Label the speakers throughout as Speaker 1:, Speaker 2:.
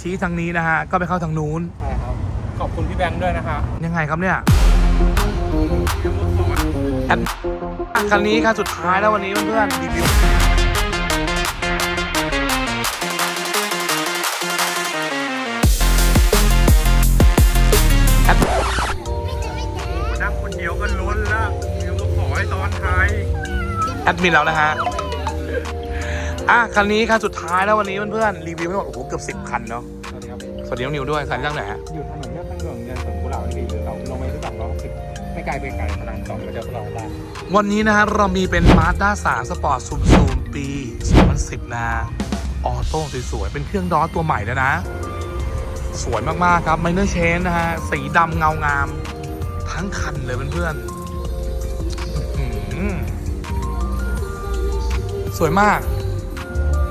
Speaker 1: ชี้ทางนี้นะฮะ ก็ไปเข้าทางนู้น
Speaker 2: ใช่ครับ ขอบคุณพี่แบงค์ด้วยนะครับ
Speaker 1: ยังไงครับเนี่ยแอดคันนี้คันสุดท้ายแล้ววันนี้เพื่อนๆรีวิวแอด
Speaker 2: นั่งคนเดียวก็ล้นแล้วเดี๋ยวมาขอให้ตอนท้าย
Speaker 1: แอดมินแล้วนะฮะ อะคันนี้คันสุดท้ายแล้ววันนี้เพื่อนๆรีวิวทั้งหมดโอ้โหเกือบสิบคันเนาะ
Speaker 2: สวัสดีครับ
Speaker 1: สวัสดีน้องนิวด้วยคันย่างไหนฮะ
Speaker 2: อยู่ถนนเรียบทางหลวงเรียนสวนกุหลาบดีเราลงไปที่สองร้อยหกสิบไม่ไกลไปไกลพลังสองเดี๋ยวเราได้
Speaker 1: วันนี้นะฮะเรามีเป็น Mazda 3 Sport Zoom Zoom ปี 2010 นะฮะออโต้สวยๆ เป็นเครื่องดอสตัวใหม่แล้วนะ สวยมากๆครับ Minor Chain นะฮะ สีดำเงางาม ทั้งคันเลยเพื่อนๆอื้อหือสวยมาก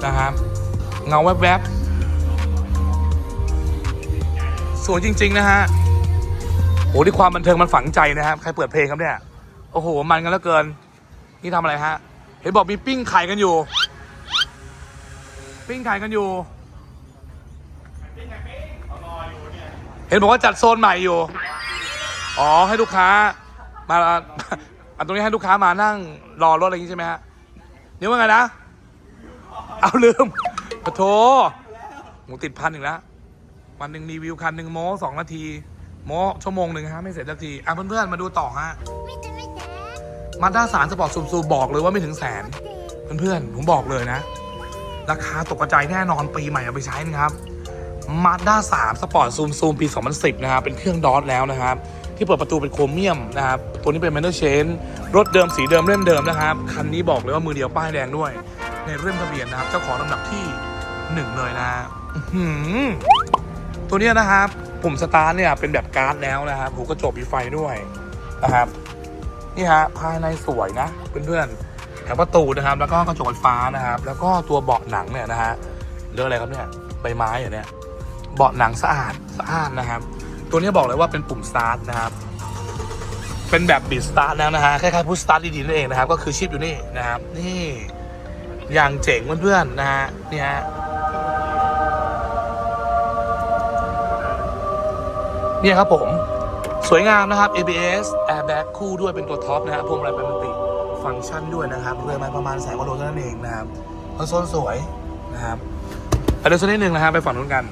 Speaker 1: นะครับ เงาแวบๆสวยจริง ๆ นะฮะโอ้ที่ความบันเทิงมันฝังใจนะครับใครเปิดเพลงครับเนี่ยโอ้โหมันกันแล้วเกิน นี่ทำอะไรฮะ เห็นบอกมีปิ้งไข่กันอยู่ ปิ้งไข่กันอยู่เห็นบอกว่าจัดโซนใหม่อยู่ อ๋อให้ลูกค้า มาอันตรงนี้ให้ลูกค้ามานั่งรอรถอะไรอย่างนี้ใช่ไหมฮะนี่ว่าไงนะ เอาลืมปะโถหมูติดพันอีกแล้ววันหนึ่งรีวิวคันหนึ่งโม้สองนาที โม้ชั่วโมงหนึ่งฮะไม่เสร็จสักที อะเพื่อนๆมาดูต่อฮะมาด้าสารสปอร์ตซูมซูบอกเลยว่าไม่ถึงแสน เพื่อนๆ ผมบอกเลยนะ ราคาตกกระจายแน่นอนปีใหม่เอาไปใช้นะครับมาด้า3สปอร์ตซูมซูมปี 2010 นะครับเป็นเครื่องดอทแล้วนะครับ ที่เปิดประตูเป็นโครเมียมนะครับ ตัวนี้เป็นแมนเนอร์เชนรถเดิมสีเดิมเล่มเดิมนะครับ คันนี้บอกเลยว่ามือเดียวป้ายแดงด้วย ในเรื่องทะเบียนนะครับ เจ้าของลำดับที่ 1 เลยนะอื้อหือตัวนี้นะครับปุ่มสตาร์ทเนี่ยเป็นแบบการ์ดแล้วนะครับหูกระจกมีไฟด้วยนะครับนี่ฮะภายในสวยนะเพื่อนๆแถวประตูนะครับ แล้วก็กระจกไฟฟ้านะครับ แล้วก็ตัวเบาะหนังเนี่ยนะฮะเรื่องอะไรครับเนี่ยใบไม้เหรอเนี่ยเบาะหนังสะอาดสะอาดนะครับ ตัวนี้บอกเลยว่าเป็นปุ่มสตาร์ทนะครับเป็นแบบบิดสตาร์ทแล้วนะฮะคล้ายๆพุชสตาร์ทดีๆนั่นเองนะครับ ก็คือชิปอยู่นี่นะครับ นี่ อย่างเจ๋งเพื่อนๆนะฮะนี่ฮะเนี่ยครับผม สวยงามนะครับ ABS airbag คู่ด้วยเป็นตัวท็อปนะครับพวงมาลัยเป็นมัลติฟังก์ชันด้วยนะครับเรือมาประมาณแสนกว่าโลเท่านั้นเองนะครับคอนโซลสวยนะครับไปดูสักนิดหนึ่งนะครับไปฝั่งนู้นกัน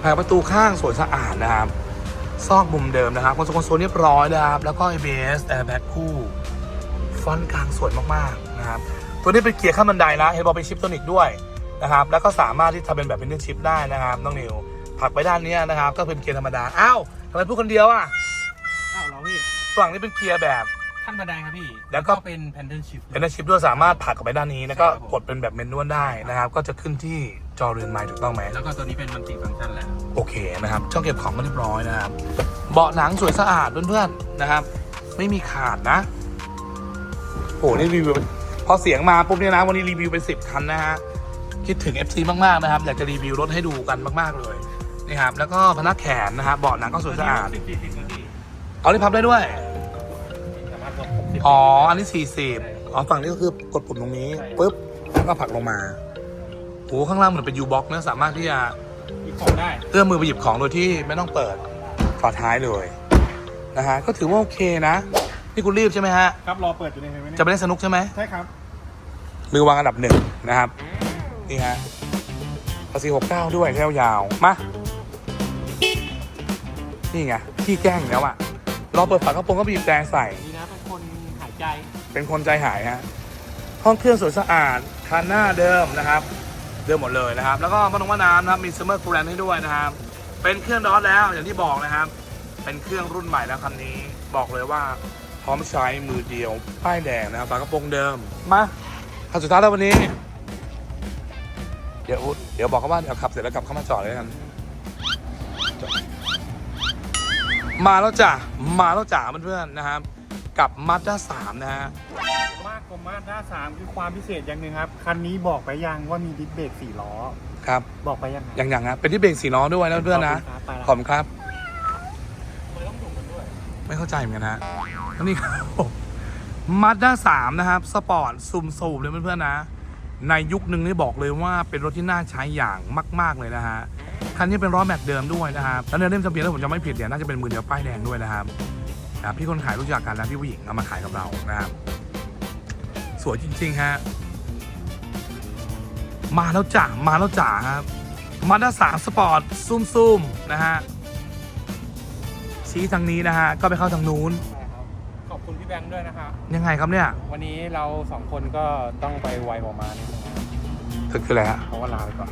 Speaker 1: แผงประตูข้างสวยสะอาดนะครับ ซอกมุมเดิมนะครับคอนโซลคอนโซลเรียบร้อยนะครับ แล้วก็ ABS airbag คู่ฟอนต์กลางสวยมากๆนะครับ ตัวนี้เป็นเกียร์ขั้นบันไดนะเห็นบอกเป็นชิปโตนิกด้วยนะครับ แล้วก็สามารถที่ทำเป็นแบบเป็นชิปได้นะครับน้องนิวผลักไปด้านเนี้ยนะครับ ก็เป็นเกียร์ธรรมดา อ้าวทำไมพูดคนเดียวอะ
Speaker 2: อ้าวเหราพี่
Speaker 1: ฝั่งนี้เป็นเกียร์แบบ
Speaker 2: ขั้นบันไดครับพี่
Speaker 1: แล้วก็
Speaker 2: เป็นแพนเดิลชิพ
Speaker 1: เป็นชิปด้วยสามารถผลักกลับไปด้านนี้ แล้วก็
Speaker 2: ใช่ครับผม
Speaker 1: กดเป็นแบบเมนนวลได้นะครับ ก็จะขึ้นที่จอเรือนไม้ถูกต้องไหม
Speaker 2: แล้วก็ตัวนี้เป็นมัลติฟังก์ชันแล้ว
Speaker 1: โอเคนะครับช่องเก็บของก็เรียบร้อยนะครับ เบาะหนังสวยสะอาดเพื่อนๆนะครับ ไม่มีขาดนะโอ้นี่รีวิวพอเสียงมาปุ๊บเนี่ยนะวันนี้รีวิวเป็นสิบคันนะฮะคิดถึง FC มากๆนะครับ อยากจะรีวิวรถให้ดูกันมากๆเลยนี่ครับแล้วก็พนักแขนนะครับเบาะหนังก็สวยสะอาด
Speaker 2: สิบสี่สิบนาที
Speaker 1: เอาที่พับได้ด้วย อ๋อ อันนี้สี่สิบอ๋อ ฝั่งนี้ก็คือกดปุ่มตรงนี้ปุ๊บแล้วก็ผลักลงมาโอ้ข้างล่างเหมือนเป็นยูบ็อกนะสามารถที่จะ
Speaker 2: หยิบของได้
Speaker 1: เอื้อมมือไปหยิบของโดยที่ไม่ต้องเปิดฝาท้ายเลยนะฮะก็ถือว่าโอเคนะ นี่คุณรีบใช่ไหมฮะ
Speaker 2: ครับรอเปิดอยู่ในเห็นไหมเนี่ย
Speaker 1: จะไปเล่นสนุกใช่ไหม
Speaker 2: ใช่ครับ
Speaker 1: มือวางอันดับหนึ่งนะครับ นี่ฮะภาษีหกเก้าด้วยแถวยาวมา นี่ไงขี้แกล้งอีกแล้วอะ รอเปิดฝากระโปรงก็บีบแตรใส่
Speaker 2: ดีนะเป็นคนหายใจ
Speaker 1: เป็นคนใจหายฮะ ห้องเครื่องสวยสะอาดคันหน้าเดิมนะครับ เดิมหมดเลยนะครับ แล้วก็มาตรงว่าน้ำนะครับ มีซัมเมอร์คูลแลนให้ด้วยนะครับ เป็นเครื่องดอสแล้วอย่างที่บอกนะครับ เป็นเครื่องรุ่นใหม่แล้วคันนี้ บอกเลยว่าพร้อมใช้มือเดียว ป้ายแดงนะครับฝากระโปรงเดิม มาคันสุดท้ายแล้ววันนี้ เดี๋ยวเดี๋ยวบอกเขาว่าเดี๋ยวขับเสร็จแล้วกลับเข้ามาจอดเลยกันจอด มาแล้วจ้ะ มาแล้วจ้ะเพื่อนๆนะครับ กับมาด้าสามนะฮะ
Speaker 2: มากกว่ามาด้าสามคือความพิเศษอย่างหนึ่งครับ คันนี้บอกไปยังว่ามีดิสเบรกสี่ล้อ
Speaker 1: ครับ
Speaker 2: บอกไปยังครับ
Speaker 1: อย่างอย่างนะเป็นที่เบรกสีล้อด้วยนะเพื่อนๆนะ
Speaker 2: ขอบคุณครับไป
Speaker 1: ข
Speaker 2: แล้ว
Speaker 1: อบคุณครับ ไม่เข้าใจเหมือนกันนะแล้วนี่ครับมาด้าสามนะครับ สปอร์ตซูมซูมเลยเพื่อนๆนะ ในยุคหนึ่งนี่บอกเลยว่าเป็นรถที่น่าใช้อย่างมาก ๆเลยนะฮะ คันนี้เป็นล้อแม็กเดิมด้วยนะครับแล้วในเล่มทะเบียนถ้าผมจะไม่ผิดเนี่ยน่าจะเป็นมือเดียวป้ายแดงด้วยนะครับอ่าพี่คนขายรู้จักกันแล้วพี่ผู้หญิงเอามาขายกับเรานะครับสวยจริงๆฮะมาแล้วจ้ะมาแล้วจ้ะครับมาด้าสามสปอร์ตซุ่มๆนะฮะชี้ทางนี้นะฮะก็ไปเข้าทางนู้น
Speaker 2: ขอบคุณพี่แบงค์ด้วยนะครับ
Speaker 1: ยังไงครับเนี่ย
Speaker 2: วันนี้เราสองคนก็ต้องไปไวออกมานิดนึงนะครับ
Speaker 1: คืออะไรฮะ
Speaker 2: เพราะว่าลาไปก่อน